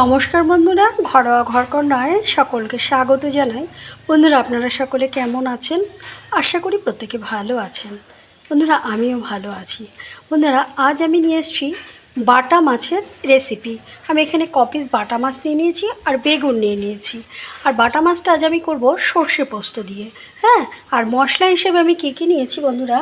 নমস্কার বন্ধুরা, ঘরোয়া ঘরকন্যায় সকলকে স্বাগত জানাই। বন্ধুরা, আপনারা সকলে কেমন আছেন? আশা করি প্রত্যেকে ভালো আছেন। বন্ধুরা, আমিও ভালো আছি। বন্ধুরা, আজ আমি নিয়ে এসেছি বাটা মাছের রেসিপি আমি এখানে কপিস বাটা মাছ নিয়ে নিয়েছি আর বেগুন নিয়ে নিয়েছি। আর বাটা মাছটা আজ আমি করব সর্ষে পোস্ত দিয়ে। হ্যাঁ আর মশলা হিসেবে আমি কী কী নিয়েছি বন্ধুরা?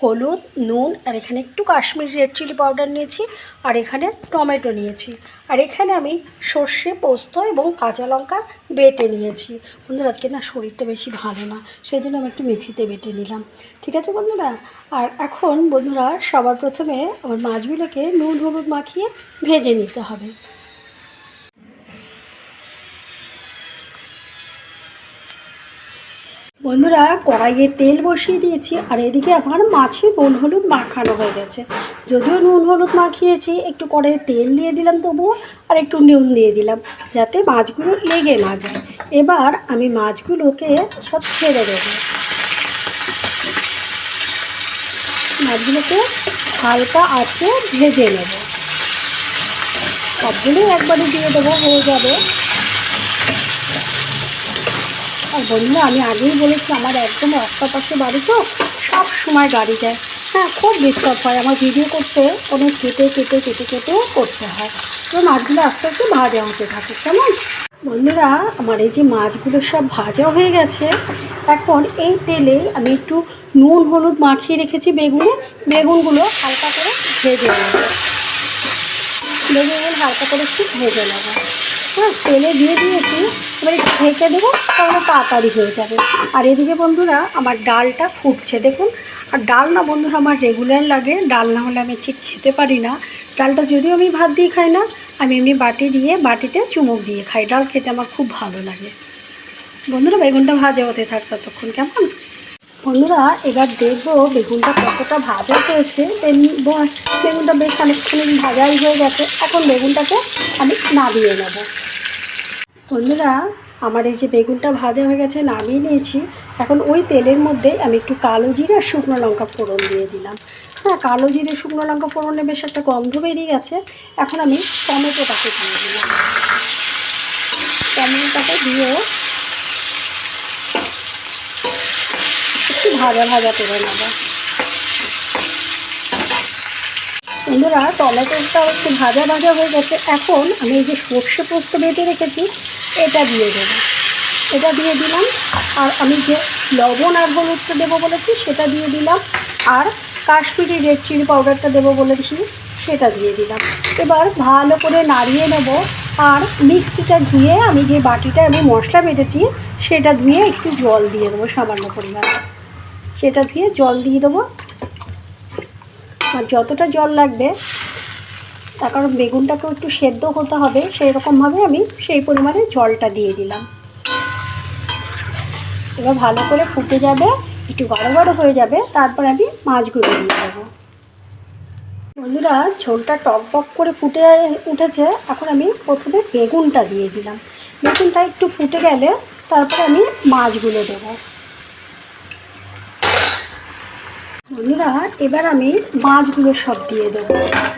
হলুদ, নুন আর এখানে একটু কাশ্মীরি রেড চিলি পাউডার নিয়েছি আর এখানে টমেটো নিয়েছি। আর এখানে আমি সর্ষে, পোস্ত এবং কাঁচা লঙ্কা বেটে নিয়েছি। বন্ধুরা, আজকে না শরীরটা বেশি ভালো না সেই জন্য আমি একটু মিক্সিতে বেটে নিলাম। ঠিক আছে বন্ধুরা? আর এখন বন্ধুরা সবার প্রথমে আমার মাছগুলোকে নুন, হলুদ মাখিয়ে ভেজে নিতে হবে। বন্ধুরা, কড়াইয়ে তেল বসিয়ে দিয়েছি, আর এদিকে আমার মাছে নুন হলুদ মাখানো হয়ে গেছে। যদিও নুন হলুদ মাখিয়েছি, একটু কড়াইয়ে তেল দিয়ে দিলাম তবুও, আর একটু নুন দিয়ে দিলাম, যাতে মাছগুলো লেগে না যায়। এবার আমি মাছগুলোকে সব ছেড়ে দেবো। মাছগুলোকে হালকা আছে ভেজে নেব। সবগুলোই একবারে দিয়ে দেবো, হয়ে যাবে। আর বন্ধুরা আমি আগেই বলেছি আমার একদম রাস্তার পাশে বাড়ি তো সব সময় গাড়ি যায়। হ্যাঁ খুব ডিস্টার্ব হয়, আমার ভিডিও করতে অনেক কেটে কেটে কেটে কেটে করতে হয়। তো মাছগুলো আস্তে আস্তে ভাজা হতে থাকে, কেমন? বন্ধুরা, আমার এই যে মাছগুলো সব ভাজা হয়ে গেছে, এখন এই তেলে আমি একটু নুন, হলুদ মাখিয়ে রেখেছি বেগুনে, বেগুনগুলো হালকা করে ভেজে নেব। বেগুনগুলো হালকা করে একটু ভেজে নেব। হ্যাঁ তেলে দিয়ে দিয়েছি এবার একটু ঢেকে দেবো, তাহলে তাড়াতাড়ি হয়ে যাবে। আর এদিকে বন্ধুরা, আমার ডালটা ফুটছে, দেখুন। আর ডাল না বন্ধুরা, আমার রেগুলার লাগে। ডাল না হলে আমি ঠিক খেতে পারি না। ডালটা যদিও আমি ভাত দিয়ে খাই না, আমি এমনি বাটি দিয়ে, বাটিতে চুমুক দিয়ে খাই। ডাল খেতে আমার খুব ভালো লাগে। বন্ধুরা, বেগুনটা ভাজা হতে থাক ততক্ষণ, কেমন? বন্ধুরা, এবার দেখব বেগুনটা কতটা ভাজা হয়েছে। বেগুনটা বেশ অনেকক্ষণ ভাজাই হয়ে গেছে। এখন বেগুনটাকে আমি নামিয়ে নেব। বন্ধুরা, আমার এই যে বেগুনটা ভাজা হয়ে গেছে, নামিয়ে নিয়েছি। এখন ওই তেলের মধ্যে আমি একটু কালো জিরে আর শুকনো লঙ্কা ফোড়ন দিয়ে দিলাম। হ্যাঁ কালো জিরে, শুকনো লঙ্কা ফোড়নে বেশ একটা গন্ধ বেরিয়ে গেছে। এখন আমি টমেটোটাকে দিয়ে দিলাম। টমেটোটাকে দিয়ে একটু ভাজা ভাজা করে নেব। বন্ধুরা টমেটোটা একটু ভাজা ভাজা হয়ে গেছে। এখন আমি এই যে সর্ষে পোস্ত বেটে রেখেছি এটা দিয়ে দেবো। এটা দিয়ে দিলাম। আর আমি যে লবণ আর হলুদটা দেবো বলেছি, সেটা দিয়ে দিলাম। আর কাশ্মীরি রেড চিলি পাউডারটা দেবো বলেছি, সেটা দিয়ে দিলাম। এবার ভালো করে নাড়িয়ে নেব। আর মিক্সিটা ধুয়ে আমি যে বাটিটা আমি মশলা বেটেছি, সেটা ধুয়ে একটু জল দিয়ে দেবো সামান্য পরিমাণে। সেটা ধুয়ে জল দিয়ে দেবো। আর যতটা জল লাগবে তার কারণ বেগুনটাকেও একটু সেদ্ধ হতে হবে সেই রকমভাবে আমি সেই পরিমাণে জলটা দিয়ে দিলাম। এবার ভালো করে ফুটে যাবে, একটু গাঢ় গাঢ় হয়ে যাবে, তারপর আমি মাছগুলো দিয়ে দেবো। বন্ধুরা, ঝোলটা টক বক করে ফুটে উঠেছে, এখন আমি প্রথমে বেগুনটা দিয়ে দিলাম। বেগুনটা একটু ফুটে গেলে তারপর আমি মাছগুলো দেবো। বন্ধুরা, এবার আমি মাছগুলো সব দিয়ে দেবো।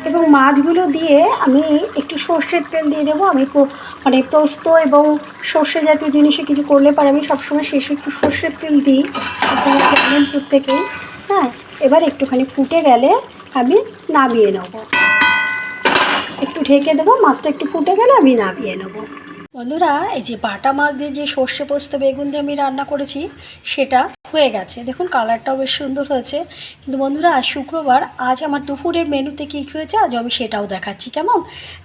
এবং মাছগুলো দিয়ে আমি একটু সর্ষের তেল দিয়ে দেবো। আমি মানে পোস্ত এবং সর্ষে জাতীয় জিনিসে কিছু করলে পারে আমি সবসময় শেষে একটু সর্ষের তেল দিই। আপনারা প্রত্যেকেই হ্যাঁ? এবার একটুখানি ফুটে গেলে আমি নামিয়ে নেব। একটু ঢেকে দেবো, মাছটা একটু ফুটে গেলে আমি নামিয়ে নেব। বন্ধুরা, এই যে বাটা মাছ দিয়ে যে সর্ষে পোস্ত বেগুন দিয়ে আমি রান্না করেছি, সেটা হয়ে গেছে। দেখুন, কালারটাও বেশ সুন্দর হয়েছে। কিন্তু বন্ধুরা, আজ শুক্রবার, আজ আমার দুপুরের মেনুতে কী কী হয়েছে, আজ আমি সেটাও দেখাচ্ছি। কেমন?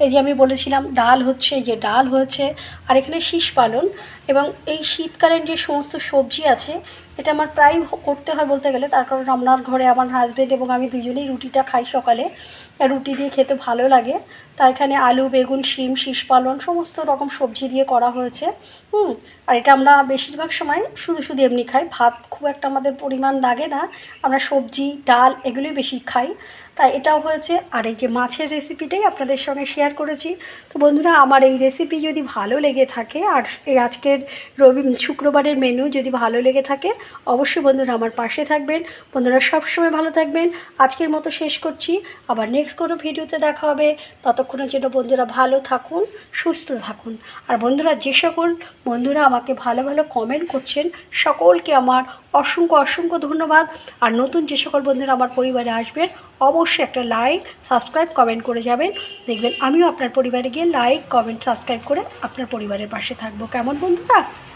এই যে আমি বলেছিলাম, ডাল হচ্ছে, এই যে ডাল হয়েছে, আর এখানে শীষ পালন এবং এই শীতকালীন যে সমস্ত সবজি আছে এটা আমার প্রায় করতে হয় বলতে গেলে। তার কারণ আপনার ঘরে আমার হাজব্যান্ড এবং আমি দুজনেই রুটিটা খাই সকালে। রুটি দিয়ে খেতে ভালো লাগে। তা এখানে আলু, বেগুন, শিম, শীষ পালন সমস্ত রকম সবজি দিয়ে করা হয়েছে। হুম, আর এটা আমরা বেশিরভাগ সময় শুধু শুধু এমনি খাই। ভাত খুব একটা আমাদের পরিমাণ লাগে না। আমরা সবজি, ডাল এগুলোই বেশি খাই। তাই এটাও হয়েছে। আর এই যে মাছের রেসিপিটাই আপনাদের সঙ্গে শেয়ার করেছি। তো বন্ধুরা, আমার এই রেসিপি যদি ভালো লেগে থাকে, আর এই আজকের রবি, শুক্রবারের মেনু যদি ভালো লেগে থাকে, অবশ্যই বন্ধুরা আমার পাশে থাকবেন। বন্ধুরা, সবসময় ভালো থাকবেন। আজকের মতো শেষ করছি। আবার নেক্সট কোনো ভিডিওতে দেখা হবে। ততক্ষণের জন্য বন্ধুরা ভালো থাকুন, সুস্থ থাকুন। আর বন্ধুরা, যে সকল বন্ধুরা আমাকে ভালো ভালো কমেন্ট করছেন, সকলকে আমার অসংখ্য অসংখ্য ধন্যবাদ। আর নতুন যে সকল বন্ধুরা আমার পরিবারে আসবেন, অবশ্যই একটা লাইক সাবস্ক্রাইব কমেন্ট করে যাবেন। দেখবেন আমিও আপনার পরিবারে গিয়ে লাইক কমেন্ট সাবস্ক্রাইব করে আপনার পরিবারের পাশে থাকব। কেমন বন্ধুরা?